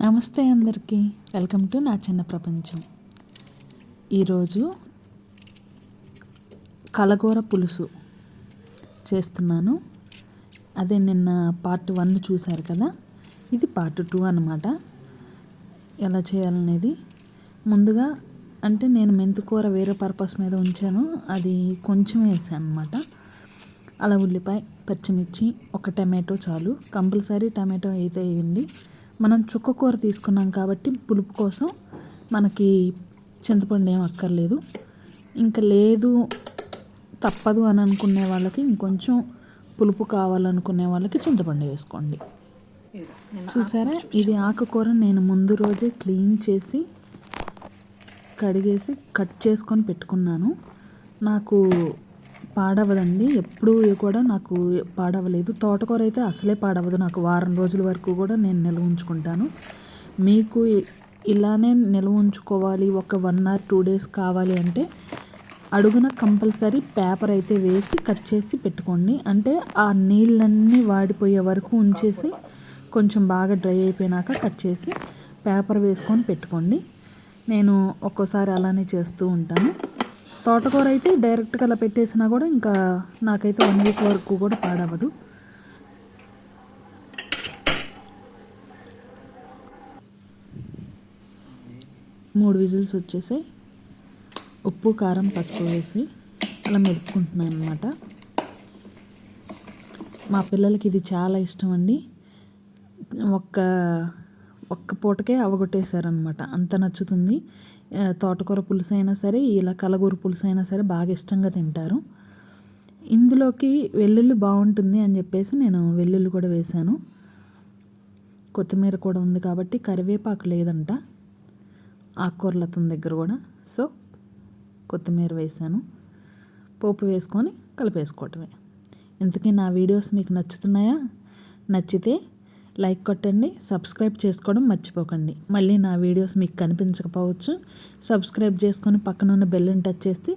నమస్తే అందరికీ. Welcome to నా చిన్న ప్రపంచం. ఈరోజు కలగూర పులుసు చేస్తున్నాను. అదే నిన్న పార్ట్ వన్ చూశారు కదా? ఇది పార్ట్ టూ అనమాట ఎలా చేయాలనేది? ముందుగా అంటే నేను మెంతికూర వేరే పర్పస్ మీద ఉంచాను. అది కొంచెం వేసాను అనమాట అలా ఉల్లిపాయ పచ్చిమిర్చి ఒక టమాటో చాలు. కంపల్సరీ టమాటో అయితే వేయండి. మనం చుక్క కూర తీసుకున్నాం కాబట్టి పులుపు కోసం మనకి చింతపండు ఏం అక్కర్లేదు. ఇంకా లేదు తప్పదు అని అనుకునే వాళ్ళకి ఇంకొంచెం పులుపు కావాలనుకునే వాళ్ళకి చింతపండు వేసుకోండి. చూసారా? ఇది ఆకుకూర నేను ముందు రోజే క్లీన్ చేసి కడిగేసి కట్ చేసుకొని పెట్టుకున్నాను. నాకు పాడవదండి. ఎప్పుడూ కూడా నాకు పాడవలేదు. తోటకూర అయితే అసలే పాడవదు. నాకు వారం రోజుల వరకు కూడా నేను నిల్వ ఉంచుకుంటాను. మీకు ఇలానే నిల్వ ఉంచుకోవాలి. ఒక వన్ ఆర్ టూ డేస్ కావాలి అంటే అడుగున కంపల్సరీ పేపర్ అయితే వేసి కట్ చేసి పెట్టుకోండి. అంటే ఆ నీళ్ళన్నీ వాడిపోయే వరకు ఉంచేసి కొంచెం బాగా డ్రై అయిపోయినాక కట్ చేసి పేపర్ వేసుకొని పెట్టుకోండి. నేను ఒక్కోసారి అలానే చేస్తూ ఉంటాను. తోటకూర అయితే డైరెక్ట్గా అలా పెట్టేసినా కూడా ఇంకా నాకైతే వన్ వీక్ వరకు కూడా పాడవదు మూడు విజిల్స్ వచ్చేసాయి. ఉప్పు కారం పసుపు వేసి అలా మెదుపుకుంటున్నాను అనమాట మా పిల్లలకి ఇది చాలా ఇష్టం అండి. ఒక్క ఒక్క పూటకే అవగొట్టేశారనమాట అంత నచ్చుతుంది. తోటకూర పులుసు అయినా సరే ఇలా కలగూర పులుసు అయినా సరే బాగా ఇష్టంగా తింటారు. ఇందులోకి వెల్లుల్లి బాగుంటుంది అని చెప్పేసి నేను వెల్లుల్లి కూడా వేశాను. కొత్తిమీర కూడా ఉంది కాబట్టి కరివేపాకు లేదంట. ఆకుకూరల అతని దగ్గర కూడా. సో కొత్తిమీర వేశాను. పోపు వేసుకొని కలిపేసుకోవటమే. ఇంతకీ నా వీడియోస్ మీకు నచ్చుతున్నాయా? నచ్చితే లైక్ కొట్టండి సబ్స్క్రైబ్ చేసుకోవడం మర్చిపోకండి. మళ్ళీ నా వీడియోస్ మీకు కనిపించకపోవచ్చు. సబ్స్క్రైబ్ చేసుకొని పక్కన ఉన్న బెల్ని టచ్ చేస్తే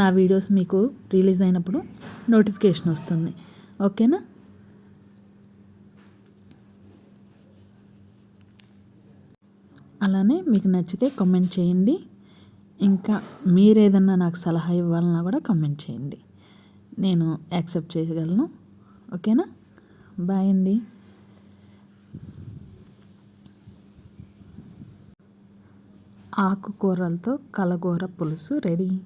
నా వీడియోస్ మీకు రిలీజ్ అయినప్పుడు నోటిఫికేషన్ వస్తుంది. ఓకేనా? అలానే మీకు నచ్చితే కామెంట్ చేయండి. ఇంకా మీరేదన్నా నాకు సలహా ఇవ్వాలన్నా కూడా కామెంట్ చేయండి. నేను యాక్సెప్ట్ చేయగలను. ఓకేనా? బాయ్ అండి. ఆకుకూరలతో కలగూర పులుసు రెడీ.